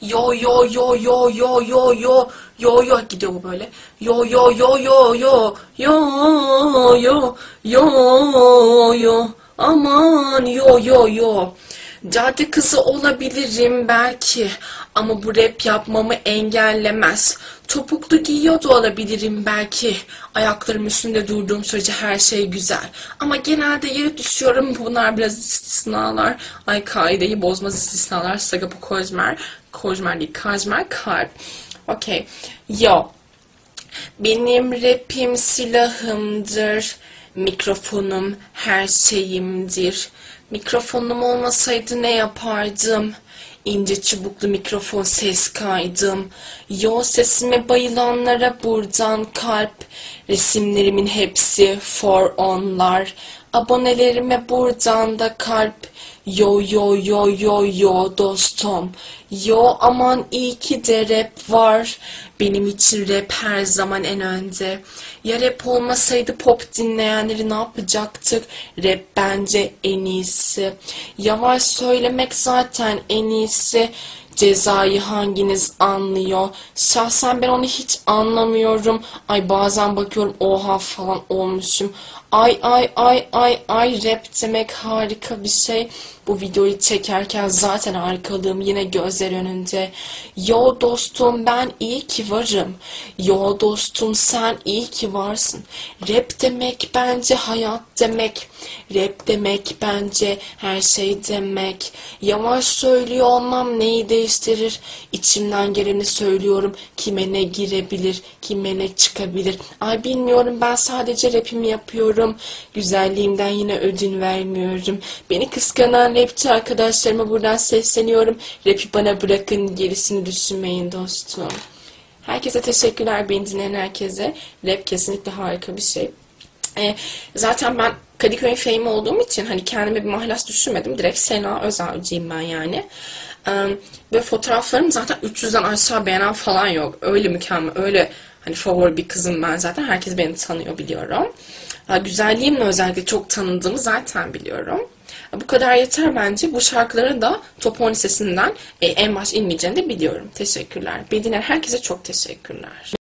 Yo yo yo yo yo yo yo yo yo gidiyor bu böyle. Yo yo yo yo yo yo yo yo yo aman yo yo yo. Cadde kızı olabilirim belki ama bu rap yapmamı engellemez. Topuklu giyiyor da olabilirim belki. Ayaklarım üstünde durduğum sürece her şey güzel. Ama genelde yere düşüyorum. Bunlar biraz istisnalar. Ay kaideyi bozmaz istisnalar. Sagapo Kozmer. Kozmer değil. Kozmer kalp. Okey. Yo. Benim rapim silahımdır. Mikrofonum her şeyimdir. Mikrofonum olmasaydı ne yapardım? İnce çubuklu mikrofon ses kaydım. Yo sesime bayılanlara buradan kalp. Resimlerimin hepsi for onlar. Abonelerime buradan da kalp. Yo yo yo yo yo dostum. Yo aman iyi ki de rap var. Benim için rap her zaman en önde. Ya rap olmasaydı pop dinleyenleri ne yapacaktık? Rap bence en iyisi. Yavaş söylemek zaten en iyisi. Cezayı hanginiz anlıyor? Şahsen ben onu hiç anlamıyorum. Ay bazen bakıyorum oha falan olmuşum. Ay ay ay ay ay rap demek harika bir şey. Bu videoyu çekerken zaten harikalığım yine gözler önünde. Yo dostum ben iyi ki varım. Yo dostum sen iyi ki varsın. Rap demek bence hayat demek. Rap demek bence her şey demek. Yavaş söylüyor olmam neyi değiştirir? İçimden geleni söylüyorum. Kime ne girebilir, kime ne çıkabilir. Ay bilmiyorum ben sadece rapimi yapıyorum. Güzelliğimden yine ödün vermiyorum. Beni kıskanan rapçi arkadaşlarıma buradan sesleniyorum. Rapi bana bırakın gerisini düşünmeyin dostum. Herkese teşekkürler beni dinleyen herkese. Rap kesinlikle harika bir şey. E, zaten ben Kadıköy fame olduğum için hani kendime bir mahlas düşünmedim. Direkt Sena Özelciyim ben yani. E, ve fotoğraflarım zaten 300'den aşağı beğenen falan yok. Öyle mükemmel, öyle hani favori bir kızım ben zaten. Herkes beni tanıyor biliyorum. Ha, güzelliğimle özellikle çok tanındığımı zaten biliyorum. Bu kadar yeter bence. Bu şarkıların da Top 10 Lisesi'nden e, en baş inmeyeceğini de biliyorum. Teşekkürler. Beni herkese çok teşekkürler.